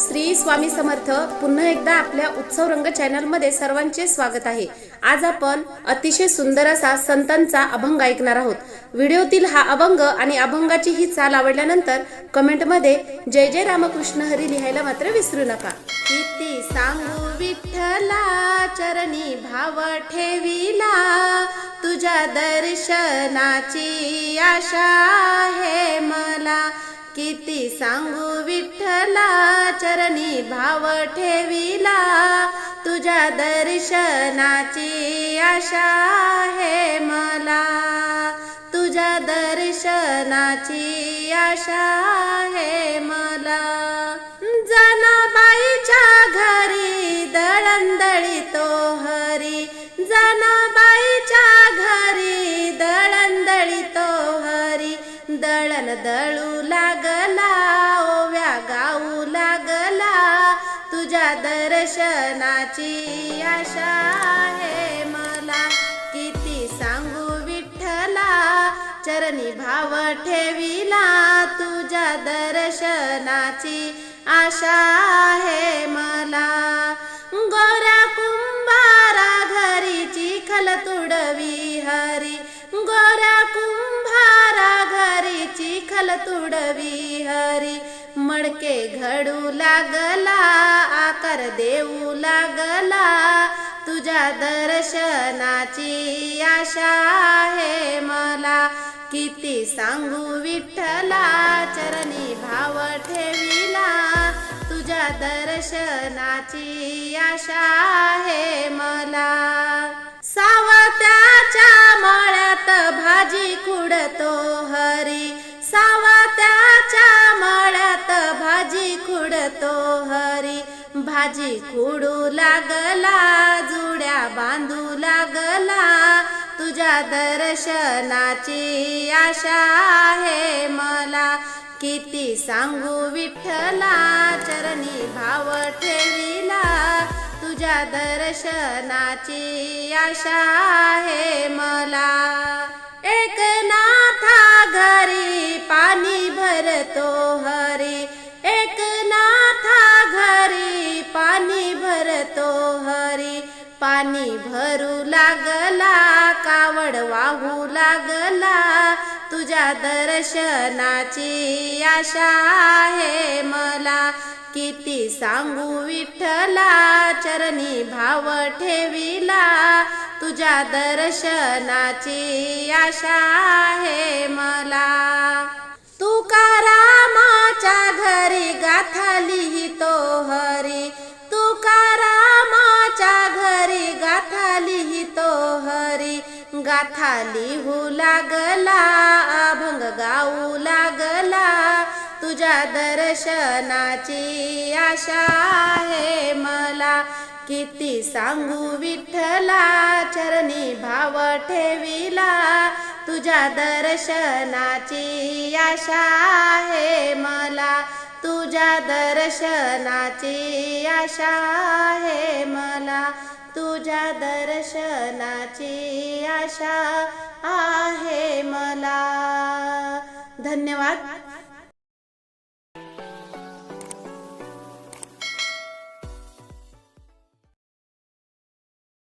श्री स्वामी समर्थ पुन्हा एकदा आपल्या उत्सव रंग चॅनलमध्ये सर्वांचे स्वागत आहे. आज आपण अतिशय सुंदर असा संतांचा अभंग ऐकणार आहोत. व्हिडिओतील हा अभंग आणि अभंगाची ही चाल आवडल्यानंतर कमेंटमध्ये जय जय रामकृष्ण हरी लिहायला मात्र विसरू नका. किती सांगू विठ्ठला चरणी भाव ठेविला. तुझ्या दर्शनाची आशा आहे मला. किती सांगू विठ्ठला चरणी भाव ठेविला. तुझ्या दर्शनाची आशा आहे मला. तुझ्या दर्शनाची आशा आहे मला. जनाबाईच्या घरी दळंदळी तो हरी. जनाबाईच्या घरी दळंदळी तो हरी. दळण दळू दर्शनाची आशा आहे मला. किती सांगू विठ्ठला चरणी भाव ठेविला. तुझ्या दर्शनाची आशा आहे मला. गो घरी चिखल तुडवी हरी. मडके घडू लागला आकार देऊ लागला. तुझ्या दर्शनाची आशा आहे मला. किती सांगू विठ्ठला चरणी भाव ठेविला. तुझ्या दर्शनाची आशा आहे मला. सावत्याच्या मळ्यात भाजी कुडतो हरी. भाजी खुडू लागला जुड्या बांधू लागला. तुझ्या दर्शनाची आशा आहे मला. किती सांगू विठ्ठला चरणी भाव ठेविला. तुझ्या दर्शनाची आशा आहे मला. तो हरी. पाणी भरू लागला कावड वाहू लागला. तुझ्या दर्शनाची आशा आहे मला. किती सांगू विठ्ठला चरणी भाव ठेविला. तुझ्या दर्शनाची आशा आहे मला. तुकारामाच्या घरी गाथा लिहितो हरी. हरी गाथा लिहू लागला अभंग गाऊ लागला. तुझ्या दर्शनाची आशा आहे मला. किती सांगू विठ्ठला चरणी भाव ठेविला. तुझ्या दर्शनाची आशा आहे मला. तुझ्या दर्शनाची आशा आहे मला. तुझ्या दर्शनाची आशा आहे मला. धन्यवाद.